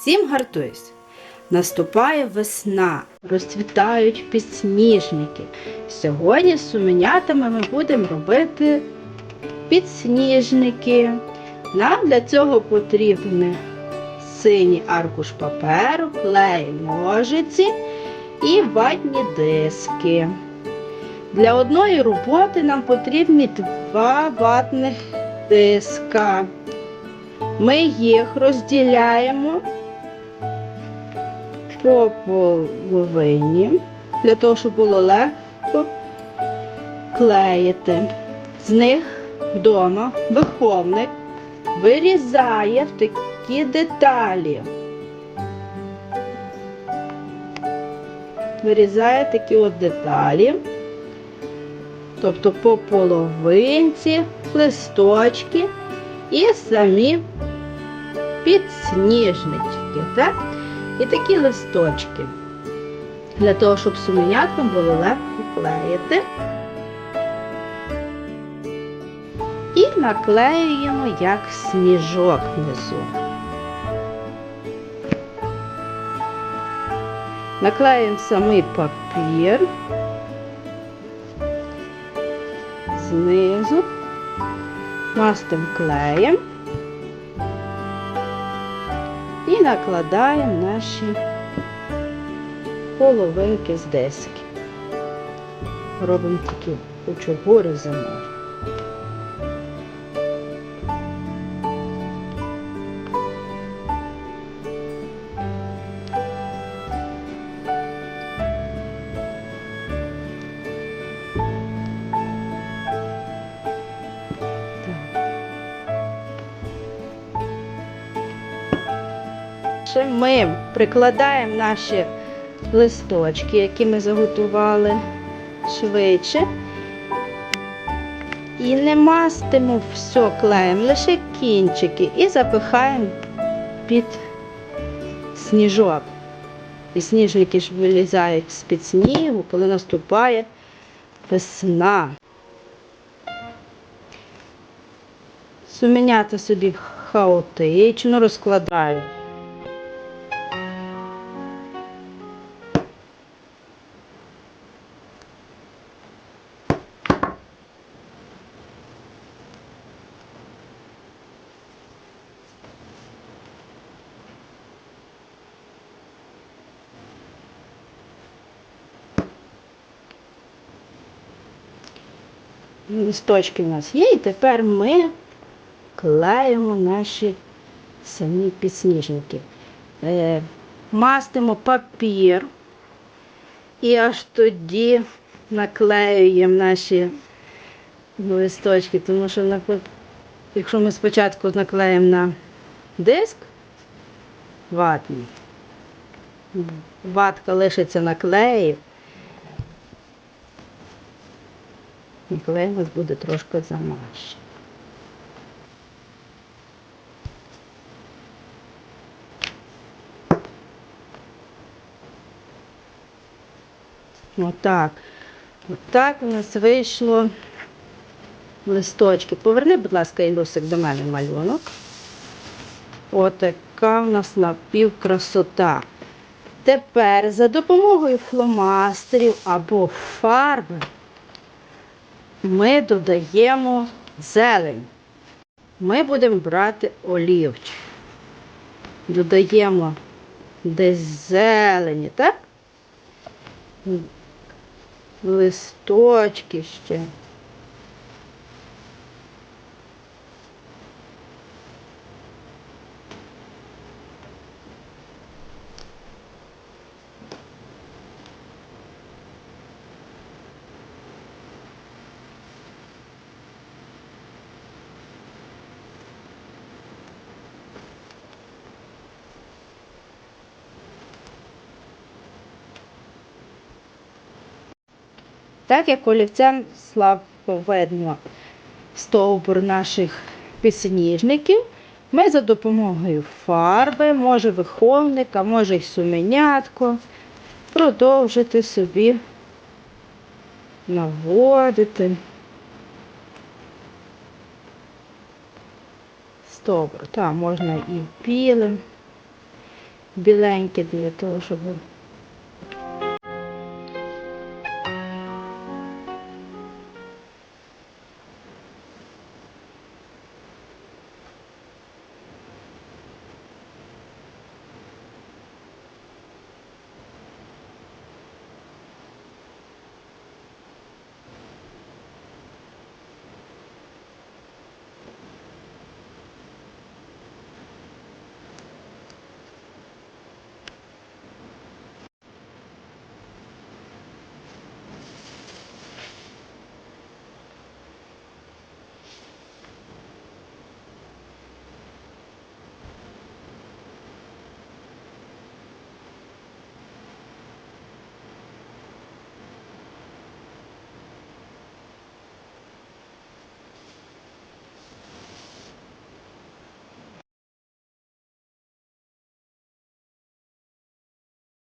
Всім гартуйсь! Наступає весна, розцвітають підсніжники. Сьогодні з суменятами ми будемо робити підсніжники. Нам для цього потрібні синій аркуш паперу, клей, ножиці і ватні диски. Для одної роботи нам потрібні два ватних диска. Ми їх розділяємо по половині, для того, щоб було легко клеїти. З них вдома виховник вирізає в такі деталі. Вирізає такі от деталі, тобто по половинці, листочки і самі підсніжнички, так? І такі листочки. Для того, щоб суміняткам було легко клеїти. І наклеюємо як сніжок внизу. Наклеюємо самий папір знизу, мастимо клеєм і накладаємо наші половинки з дески. Робимо такі кучугури зимові. Ми прикладаємо наші листочки, які ми заготували швидше. І не мастимо все клеєм, лише кінчики і запихаємо під сніжок. І сніжники ж вилізають з-під снігу, коли наступає весна. Суменята собі хаотично розкладають. Листочки у нас є, і тепер ми клеїмо наші самі підсніжники. Е, мастимо папір і аж тоді наклеюємо наші листочки, тому що якщо ми спочатку наклеїмо на диск ватний, ватка лишиться на клеї, клей у нас буде трошки замащений. Отак. Отак у нас вийшло листочки. Поверни, будь ласка, Ілюсик, до мене малюнок. Отака в нас напівкрасота. Тепер за допомогою фломастерів або фарби ми додаємо зелень. Ми будемо брати олівчик. Додаємо десь зелені, так? Листочки ще. Так як олівцем слабко видно стовбур наших підсніжників, ми за допомогою фарби, може виховника, може й суменятко, продовжити собі наводити стовбур. Так, можна і білим, біленьке для того, щоб